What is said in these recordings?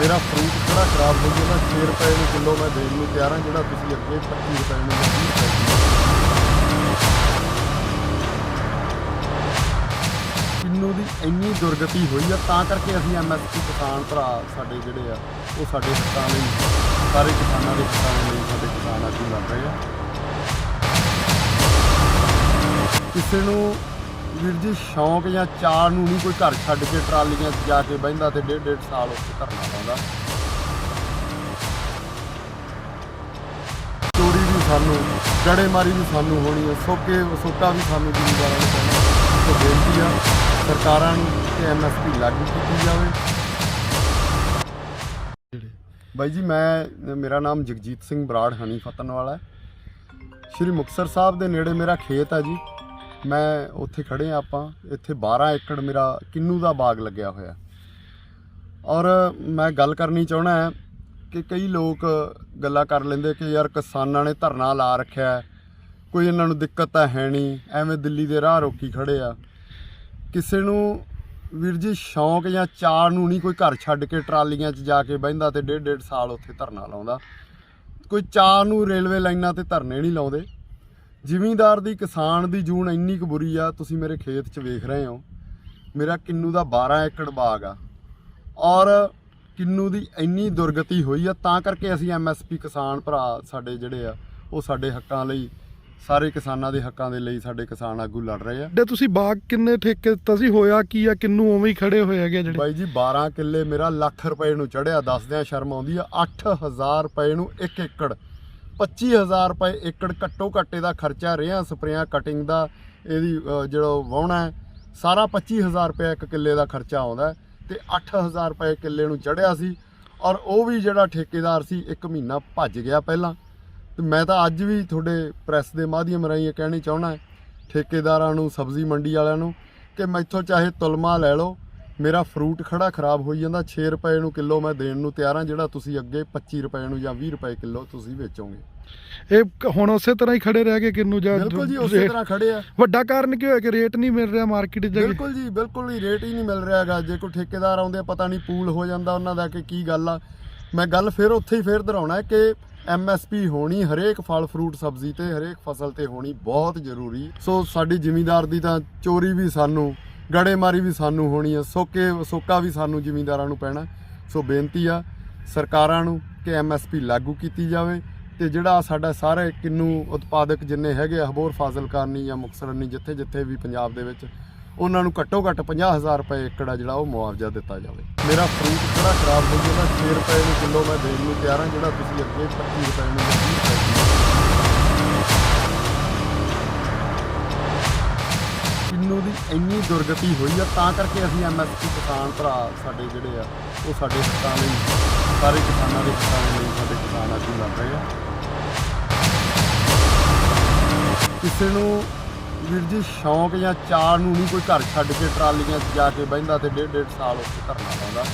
ਮੇਰਾ ਫਰੂਟ ਥੋੜਾ ਖਰਾਬ ਹੋ ਗਿਆ ਨਾ 6 ਰੁਪਏ ਨੂੰ ਕਿਲੋ ਮੈਂ ਦੇਣ ਨੂੰ ਤਿਆਰ ਹਾਂ ਜਿਹੜਾ ਤੁਸੀਂ ਅੱਗੇ 25 ਰੁਪਏ ਨੂੰ ਜਾਂ 20 ਰੁਪਏ ਕਿੰਨੂ ਦੀ ਇੰਨੀ ਦੁਰਗਤੀ ਹੋਈ ਆ, ਤਾਂ ਕਰਕੇ ਅਸੀਂ ਐਮਐਸਪੀ ਕਿਸਾਨ ਭਰਾ ਸਾਡੇ ਜਿਹੜੇ ਆ, ਉਹ ਸਾਡੇ ਹਿੱਤਾਂ ਲਈ, ਸਾਰੇ ਕਿਸਾਨਾਂ ਦੇ ਹਿੱਤਾਂ ਲਈ ਸਾਡੇ ਕਿਸਾਨ ਆਗੂ ਲੜ ਰਹੇ ਆ। ਕਿਸੇ ਨੂੰ ਵੀਰ ਜੀ, ਸ਼ੌਂਕ ਜਾਂ ਚਾਅ ਨੂੰ ਨਹੀਂ ਕੋਈ ਘਰ ਛੱਡ ਕੇ ਟਰਾਲੀਆਂ 'ਚ ਜਾ ਕੇ ਬਹਿੰਦਾ ਤੇ ਡੇਢ ਡੇਢ ਸਾਲ ਉੱਥੇ ਧਰਨਾ ਲਾਉਂਦਾ। ਚੋਰੀ ਵੀ ਸਾਨੂੰ, ਗੜੇਮਾਰੀ ਵੀ ਸਾਨੂੰ ਹੋਣੀ ਹੈ, ਸੋਕੇ ਸੋਕਾ ਵੀ ਸਾਨੂੰ ਜ਼ਿਮੀਂਦਾਰਾਂ ਨੂੰ। ਪੈਣਾ ਸੋ ਬੇਨਤੀ ਆ, ਸਰਕਾਰਾਂ ਨੂੰ ਕਿ ਐਮਐਸਪੀ ਲਾਗੂ ਕੀਤੀ ਜਾਵੇ। ਬਾਈ ਜੀ, ਮੈਂ, ਮੇਰਾ ਨਾਮ ਜਗਜੀਤ ਸਿੰਘ ਬਰਾੜ ਹਨੀ ਫਤਨ ਵਾਲਾ ਹੈ। ਸ਼੍ਰੀ ਮੁਕਤਸਰ ਸਾਹਿਬ ਦੇ ਨੇੜੇ ਮੇਰਾ ਖੇਤ ਆ ਜੀ। ਮੈਂ ਉੱਥੇ ਖੜੇ ਆ ਆਪਾਂ, ਇੱਥੇ 12 ਏਕੜ ਮੇਰਾ ਕਿੰਨੂ ਦਾ ਬਾਗ ਲੱਗਿਆ ਹੋਇਆ। ਔਰ ਮੈਂ ਗੱਲ ਕਰਨੀ ਚਾਹਣਾ ਕਿ ਕਈ ਲੋਕ ਗੱਲਾਂ ਕਰ ਲੈਂਦੇ ਕਿ ਯਾਰ ਕਿਸਾਨਾਂ ਨੇ ਧਰਨਾ ਲਾ ਰੱਖਿਆ ਕੋਈ ਇਹਨਾਂ ਨੂੰ ਦਿੱਕਤ ਤਾਂ ਹੈ ਨਹੀਂ, ਐਵੇਂ ਦਿੱਲੀ ਦੇ ਰਾਹ ਰੋਕੀ ਖੜੇ ਆ। ਕਿਸੇ ਨੂੰ ਵੀਰ ਜੀ ਸ਼ੌਂਕ ਜਾਂ ਚਾਅ ਨੂੰ ਨਹੀਂ ਕੋਈ ਘਰ ਛੱਡ ਕੇ ਟਰਾਲੀਆਂ 'ਚ ਜਾ ਕੇ ਬਹਿੰਦਾ ਤੇ ਡੇਢ ਡੇਢ ਸਾਲ ਉੱਥੇ ਧਰਨਾ ਲਾਉਂਦਾ। ਕੋਈ ਚਾਅ ਨੂੰ ਰੇਲਵੇ ਲਾਈਨਾਂ ਤੇ ਧਰਨੇ ਨਹੀਂ ਲਾਉਂਦੇ। ਜ਼ਿਮੀਂਦਾਰ ਦੀ ਕਿਸਾਨ ਦੀ ਜੂਨ ਇੰਨੀ ਕੁ ਬੁਰੀ ਆ ਤੁਸੀਂ ਮੇਰੇ ਖੇਤ 'ਚ ਵੇਖ ਰਹੇ ਹੋ। ਮੇਰਾ ਕਿੰਨੂ ਦਾ 12 ਏਕੜ ਬਾਗ ਆ। ਔਰ ਕਿੰਨੂ ਦੀ ਇੰਨੀ ਦੁਰਗਤੀ ਹੋਈ ਆ ਤਾਂ ਕਰਕੇ ਅਸੀਂ ਐਮਐਸਪੀ ਕਿਸਾਨ ਭਰਾ ਸਾਡੇ ਜਿਹੜੇ ਆ ਉਹ ਸਾਡੇ ਹੱਕਾਂ ਲਈ ਸਾਰੇ ਕਿਸਾਨਾਂ ਦੇ ਹੱਕਾਂ ਦੇ ਲਈ ਸਾਡੇ ਕਿਸਾਨ ਆਗੂ ਲੜ ਰਹੇ ਆ। ਤੇ ਤੁਸੀਂ ਬਾਗ ਕਿੰਨੇ ਠੇਕੇ ਦਿੱਤਾ ਸੀ? ਹੋਇਆ ਕੀ ਆ? ਕਿੰਨੂ ਉਵੇਂ ਹੀ ਖੜੇ ਹੋਏ ਹੈਗੇ ਜਿਹੜੇ? ਬਾਈ ਜੀ 12 ਕਿੱਲੇ ਮੇਰਾ ਲੱਖ ਰੁਪਏ ਨੂੰ ਚੜਿਆ ਦੱਸਦਿਆਂ ਸ਼ਰਮ ਆਉਂਦੀ ਆ 8000 ਰੁਪਏ ਨੂੰ 1 ਏਕੜ। 25000 ਰੁਪਏ ਏਕੜ ਘੱਟੋ ਘੱਟੇ ਦਾ ਖਰਚਾ ਰਿਆਂ ਸਪਰੇਆਂ ਕਟਿੰਗ ਦਾ, ਇਹਦੀ ਜਿਹੜਾ ਵਾਹੁਣਾ ਹੈ, ਸਾਰਾ 25000 ਰੁਪਏ ਇੱਕ ਕਿੱਲੇ ਦਾ ਖਰਚਾ ਆਉਂਦਾ ਹੈ ਤੇ 8000 ਰੁਪਏ ਕਿੱਲੇ ਨੂੰ ਚੜਿਆ ਸੀ ਔਰ ਉਹ ਵੀ ਜਿਹੜਾ ਠੇਕੇਦਾਰ ਸੀ ਇੱਕ ਮਹੀਨਾ ਭੱਜ ਗਿਆ ਪਹਿਲਾਂ। ਤੇ ਮੈਂ ਤਾਂ ਅੱਜ ਵੀ ਤੁਹਾਡੇ ਪ੍ਰੈਸ ਦੇ ਮਾਧਿਅਮ ਰਾਹੀਂ ਇਹ ਕਹਿਣੀ ਚਾਹਣਾ ਠੇਕੇਦਾਰਾਂ ਨੂੰ, ਸਬਜ਼ੀ ਮੰਡੀ ਵਾਲਿਆਂ ਨੂੰ, ਕਿ ਮੈਥੋਂ ਚਾਹੇ ਤੁਲਮਾ ਲੈ ਲਓ ਮੇਰਾ ਫਰੂਟ ਖੜਾ ਖਰਾਬ ਹੋਈ ਜਾਂਦਾ 6 ਰੁਪਏ ਨੂੰ ਕਿਲੋ ਮੈਂ ਦੇਣ ਨੂੰ ਤਿਆਰ ਹਾਂ ਜਿਹੜਾ ਤੁਸੀਂ ਅੱਗੇ 25 ਰੁਪਏ ਨੂੰ ਜਾਂ 20 ਰੁਪਏ ਕਿਲੋ ਤੁਸੀਂ ਵੇਚੋਗੇ। ਇਹ ਹੁਣ ਉਸੇ ਤਰ੍ਹਾਂ ਹੀ ਖੜੇ ਰਹਿ ਗਏ ਕਿੰਨੂ ਜਾਂ ਬਿਲਕੁਲ ਜੀ ਉਸੇ ਤਰ੍ਹਾਂ ਖੜੇ ਆ। ਵੱਡਾ ਕਾਰਨ ਕੀ ਹੋਇਆ ਕਿ ਰੇਟ ਨਹੀਂ ਮਿਲ ਰਿਹਾ ਮਾਰਕੀਟ ਕੇ? ਬਿਲਕੁਲ ਜੀ ਬਿਲਕੁਲ ਹੀ ਰੇਟ ਹੀ ਨਹੀਂ ਮਿਲ ਰਿਹਾ ਹੈਗਾ। ਜੇ ਕੋਈ ਠੇਕੇਦਾਰ ਆਉਂਦੇ ਪਤਾ ਨਹੀਂ ਪੂਲ ਹੋ ਜਾਂਦਾ ਉਹਨਾਂ ਦਾ ਕਿ ਕੀ ਗੱਲ ਆ। ਮੈਂ ਗੱਲ ਫਿਰ ਉੱਥੇ ਹੀ ਫੇਰ ਦੁਹਰਾਉਣਾ ਕਿ ਐਮਐਸਪੀ ਹੋਣੀ ਹਰੇਕ ਫਲ ਫਰੂਟ ਸਬਜ਼ੀ ਤੇ ਹਰੇਕ ਫਸਲ ਤੇ ਹੋਣੀ ਬਹੁਤ ਜ਼ਰੂਰੀ। ਸੋ ਸਾਡੀ ਜ਼ਿਮੀਂਦਾਰ ਦੀ ਤਾਂ ਚੋਰੀ ਵੀ ਸਾਨੂੰ ਗੜੇਮਾਰੀ ਵੀ ਸਾਨੂੰ ਹੋਣੀ ਆ ਸੋਕੇ ਸੋਕਾ ਵੀ ਸਾਨੂੰ ਜ਼ਿਮੀਂਦਾਰਾਂ ਨੂੰ ਪੈਣਾ। ਸੋ ਬੇਨਤੀ ਆ ਸਰਕਾਰਾਂ ਨੂੰ ਕਿ ਐਮਐਸਪੀ ਲਾਗੂ ਕੀਤੀ ਜਾਵੇ ਤੇ ਜਿਹੜਾ ਸਾਡਾ ਸਾਰੇ ਕਿੰਨੂ ਉਤਪਾਦਕ ਜਿੰਨੇ ਹੈਗੇ ਆ, ਹਬੋਰ ਫਾਜ਼ਿਲਕਾਨੀ ਜਾਂ ਮੁਕਤਸਰਨੀ ਜਿੱਥੇ ਜਿੱਥੇ ਵੀ ਪੰਜਾਬ ਦੇ ਵਿੱਚ ਉਹਨਾਂ ਨੂੰ ਘੱਟੋ ਘੱਟ 50000 ਰੁਪਏ ਏਕੜ ਆ ਜਿਹੜਾ ਉਹ ਮੁਆਵਜ਼ਾ ਦਿੱਤਾ ਜਾਵੇ। ਮੇਰਾ ਫਰੂਟ ਥੋੜਾ ਖਰਾਬ ਹੋ ਗਿਆ ਨਾ 6 ਰੁਪਏ ਨੂੰ ਕਿਲੋ ਮੈਂ ਦੇਣ ਨੂੰ ਤਿਆਰ ਹਾਂ ਜਿਹੜਾ ਤੁਸੀਂ ਅੱਗੇ 25 ਰੁਪਏ ਨੂੰ ਕਿੰਨੂ ਦੀ ਇੰਨੀ ਦੁਰਗਤੀ ਹੋਈ ਆ, ਤਾਂ ਕਰਕੇ ਅਸੀਂ ਐਮਐਸਪੀ ਕਿਸਾਨ ਭਰਾ ਸਾਡੇ ਜਿਹੜੇ ਆ, ਉਹ ਸਾਡੇ ਹਿੱਤਾਂ ਲਈ, ਸਾਰੇ ਕਿਸਾਨਾਂ ਦੇ ਹਿੱਤਾਂ ਲਈ ਸਾਡੇ ਕਿਸਾਨ ਆਗੂ ਲੜ ਰਹੇ ਆ। ਕਿਸੇ ਨੂੰ ਵੀਰ ਜੀ ਸ਼ੌਂਕ ਜਾਂ ਚਾਅ ਨੂੰ ਨਹੀਂ ਕੋਈ ਘਰ ਛੱਡ ਕੇ ਟਰਾਲੀਆਂ 'ਚ ਜਾ ਕੇ ਬਹਿੰਦਾ ਤੇ ਡੇਢ ਡੇਢ ਸਾਲ ਉੱਥੇ ਧਰਨਾ ਲਾਉਂਦਾ।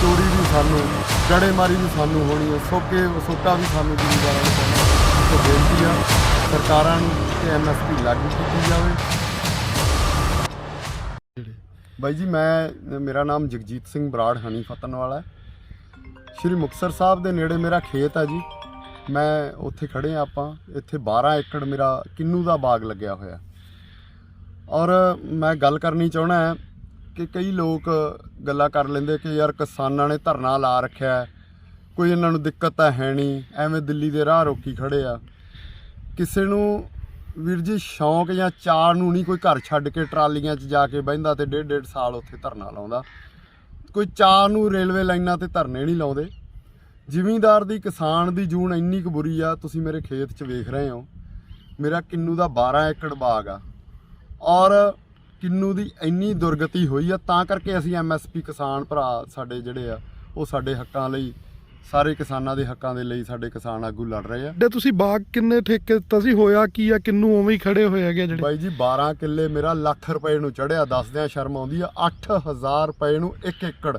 ਚੋਰੀ ਵੀ ਸਾਨੂੰ, ਗੜੇਮਾਰੀ ਵੀ ਸਾਨੂੰ ਹੋਣੀ ਹੈ ਸੋਕੇ ਸੋਕਾ ਵੀ ਸਾਨੂੰ ਜ਼ਿਮੀਂਦਾਰਾਂ ਨੂੰ ਪੈਣਾ। ਸੋ ਬੇਨਤੀ ਆ। ਸਰਕਾਰਾਂ ਨੂੰ ਕਿ ਐਮਐਸਪੀ ਲਾਗੂ ਕੀਤੀ ਜਾਵੇ। ਬਾਈ ਜੀ, ਮੈਂ, ਮੇਰਾ ਨਾਮ ਜਗਜੀਤ ਸਿੰਘ ਬਰਾੜ, ਹਨੀ ਫਤਨ ਵਾਲਾ ਹੈ। ਸ਼੍ਰੀ ਮੁਕਤਸਰ ਸਾਹਿਬ ਦੇ ਨੇੜੇ ਮੇਰਾ ਖੇਤ ਹੈ ਜੀ। ਮੈਂ ਉੱਥੇ ਖੜੇ ਆ ਆਪਾਂ। ਇੱਥੇ 12 ਏਕੜ ਮੇਰਾ ਕਿੰਨੂ ਦਾ ਬਾਗ ਲੱਗਿਆ ਹੋਇਆ। ਔਰ ਮੈਂ ਗੱਲ ਕਰਨੀ ਚਾਹਣਾ ਹੈ ਕਿ ਕਈ ਲੋਕ ਗੱਲਾਂ ਕਰ ਲੈਂਦੇ ਕਿ ਯਾਰ ਕਿਸਾਨਾਂ ਨੇ ਧਰਨਾ ਲਾ ਰੱਖਿਆ ਕੋਈ ਇਹਨਾਂ ਨੂੰ ਦਿੱਕਤ ਤਾਂ ਹੈ ਨਹੀਂ। ਐਵੇਂ ਦਿੱਲੀ ਦੇ ਰਾਹ ਰੋਕੀ ਖੜੇ ਆ। ਕਿਸੇ ਨੂੰ ਵੀਰ ਜੀ ਸ਼ੌਂਕ ਜਾਂ ਚਾਅ ਨੂੰ ਨਹੀਂ ਕੋਈ ਘਰ ਛੱਡ ਕੇ ਟਰਾਲੀਆਂ 'ਚ ਜਾ ਕੇ ਬਹਿੰਦਾ ਤੇ ਡੇਢ ਡੇਢ ਸਾਲ ਉੱਥੇ ਧਰਨਾ ਲਾਉਂਦਾ। ਕੋਈ ਚਾਅ ਨੂੰ ਰੇਲਵੇ ਲਾਈਨਾਂ ਤੇ ਧਰਨੇ ਨਹੀਂ ਲਾਉਂਦੇ। ਜ਼ਿਮੀਂਦਾਰ ਦੀ, ਕਿਸਾਨ ਦੀ ਜੂਨ ਇੰਨੀ ਕੁ ਬੁਰੀ ਆ, ਤੁਸੀਂ ਮੇਰੇ ਖੇਤ 'ਚ ਵੇਖ ਰਹੇ ਹੋ। ਮੇਰਾ ਕਿੰਨੂ ਦਾ 12 ਏਕੜ ਬਾਗ ਆ। ਔਰ ਕਿੰਨੂ ਦੀ ਇੰਨੀ ਦੁਰਗਤੀ ਹੋਈ ਆ, ਤਾਂ ਕਰਕੇ ਅਸੀਂ ਐਮਐਸਪੀ ਕਿਸਾਨ ਭਰਾ ਸਾਡੇ ਜਿਹੜੇ ਆ, ਉਹ ਸਾਡੇ ਹੱਕਾਂ ਲਈ ਸਾਰੇ ਕਿਸਾਨਾਂ ਦੇ ਹੱਕਾਂ ਦੇ ਲਈ ਸਾਡੇ ਕਿਸਾਨ ਆਗੂ ਲੜ ਰਹੇ ਆ। ਤੇ ਤੁਸੀਂ ਬਾਗ ਕਿੰਨੇ ਠੇਕੇ ਦਿੱਤਾ ਸੀ ਹੋਇਆ ਕੀ ਆ ਕਿੰਨੂ ਉਵੇਂ ਹੀ ਖੜੇ ਹੋਏ ਹੈਗੇ ਜਿਹੜੇ? ਬਾਈ ਜੀ 12 ਕਿੱਲੇ ਮੇਰਾ ਲੱਖ ਰੁਪਏ ਨੂੰ ਚੜਿਆ ਦੱਸਦਿਆਂ ਸ਼ਰਮ ਆਉਂਦੀ ਆ 8000 ਰੁਪਏ ਨੂੰ 1 ਏਕੜ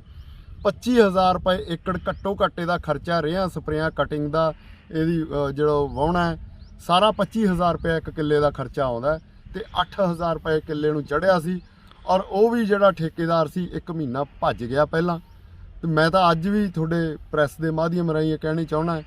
25000 ਰੁਪਏ ਏਕੜ ਘੱਟੋ ਘੱਟੇ ਦਾ ਖਰਚਾ ਰਿਆਂ ਸਪਰੇਆਂ ਕਟਿੰਗ ਦਾ ਇਹਦੀ ਜਿਹੜਾ ਵਾਹੁਣਾ ਹੈ ਸਾਰਾ 25000 ਰੁਪਏ ਇੱਕ ਕਿੱਲੇ ਦਾ ਖਰਚਾ ਆਉਂਦਾ ਤੇ 8000 ਰੁਪਏ ਕਿੱਲੇ ਨੂੰ ਚੜਿਆ ਸੀ ਔਰ ਉਹ ਵੀ ਜਿਹੜਾ ਠੇਕੇਦਾਰ ਸੀ ਇੱਕ ਮਹੀਨਾ ਭੱਜ ਗਿਆ ਪਹਿਲਾਂ। ਤੇ ਮੈਂ ਤਾਂ ਅੱਜ ਵੀ ਤੁਹਾਡੇ ਪ੍ਰੈਸ ਦੇ ਮਾਧਿਅਮ ਰਾਹੀਂ ਇਹ ਕਹਿਣੀ ਚਾਹਣਾ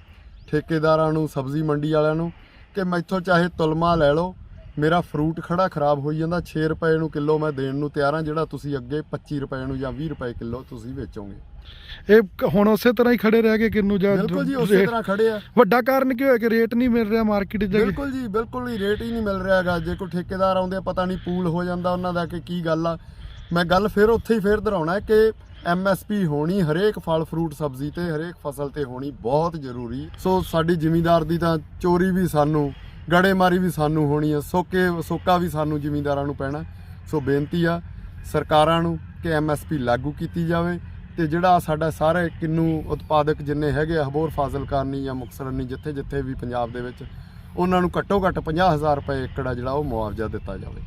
ਠੇਕੇਦਾਰਾਂ ਨੂੰ ਸਬਜ਼ੀ ਮੰਡੀ ਵਾਲਿਆਂ ਨੂੰ ਕਿ ਮੈਥੋਂ ਚਾਹੇ ਤੁਲਮਾ ਲੈ ਲਓ ਮੇਰਾ ਫਰੂਟ ਖੜਾ ਖਰਾਬ ਹੋਈ ਜਾਂਦਾ 6 ਰੁਪਏ ਨੂੰ ਕਿਲੋ ਮੈਂ ਦੇਣ ਨੂੰ ਤਿਆਰ ਹਾਂ ਜਿਹੜਾ ਤੁਸੀਂ ਅੱਗੇ 25 ਰੁਪਏ ਨੂੰ ਜਾਂ 20 ਰੁਪਏ ਕਿਲੋ ਤੁਸੀਂ ਵੇਚੋਗੇ। ਇਹ ਹੁਣ ਉਸੇ ਤਰ੍ਹਾਂ ਹੀ ਖੜੇ ਰਹਿ ਗਏ ਕਿੰਨੂ ਜਾਂ ਬਿਲਕੁਲ ਜੀ ਉਸੇ ਤਰ੍ਹਾਂ ਖੜੇ ਆ। ਵੱਡਾ ਕਾਰਨ ਕੀ ਹੋਇਆ ਕਿ ਰੇਟ ਨਹੀਂ ਮਿਲ ਰਿਹਾ ਮਾਰਕੀਟ 'ਚ? ਬਿਲਕੁਲ ਜੀ ਬਿਲਕੁਲ ਹੀ ਰੇਟ ਹੀ ਨਹੀਂ ਮਿਲ ਰਿਹਾਗਾ ਜੇ ਕੋਈ ਠੇਕੇਦਾਰ ਆਉਂਦੇ ਪਤਾ ਨਹੀਂ ਪੂਲ ਹੋ ਜਾਂਦਾ ਉਹਨਾਂ ਦਾ ਕਿ ਕੀ ਗੱਲ ਆ। ਮੈਂ ਗੱਲ ਫਿਰ ਉੱਥੇ ਹੀ ਫਿਰ ਦੁਹਰਾਉਣਾ ਕਿ ਐਮਐਸਪੀ ਹੋਣੀ ਹਰੇਕ ਫਲ ਫਰੂਟ ਸਬਜ਼ੀ ਤੇ ਹਰੇਕ ਫਸਲ ਤੇ ਹੋਣੀ ਬਹੁਤ ਜ਼ਰੂਰੀ। ਸੋ ਸਾਡੀ ਜ਼ਿਮੀਂਦਾਰ ਦੀ ਤਾਂ ਚੋਰੀ ਵੀ ਸਾਨੂੰ ਗੜੇਮਾਰੀ ਵੀ ਸਾਨੂੰ ਹੋਣੀ ਆ ਸੋਕੇ ਸੋਕਾ ਵੀ ਸਾਨੂੰ ਜ਼ਿਮੀਂਦਾਰਾਂ ਨੂੰ ਪੈਣਾ। ਸੋ ਬੇਨਤੀ ਆ ਸਰਕਾਰਾਂ ਨੂੰ ਕਿ ਐਮਐਸਪੀ ਲਾਗੂ ਕੀਤੀ ਜਾਵੇ ਤੇ ਜਿਹੜਾ ਸਾਡਾ ਸਾਰੇ ਕਿੰਨੂ ਉਤਪਾਦਕ ਜਿੰਨੇ ਹੈਗੇ ਆ, ਹਬੋਰ ਫਾਜ਼ਿਲਕਾਨੀ ਜਾਂ ਮੁਕਤਸਰਨੀ ਜਿੱਥੇ ਜਿੱਥੇ ਵੀ ਪੰਜਾਬ ਦੇ ਵਿੱਚ ਉਹਨਾਂ ਨੂੰ ਘੱਟੋ ਘੱਟ 50000 ਰੁਪਏ ਏਕੜ ਆ ਜਿਹੜਾ ਉਹ ਮੁਆਵਜ਼ਾ ਦਿੱਤਾ ਜਾਵੇ।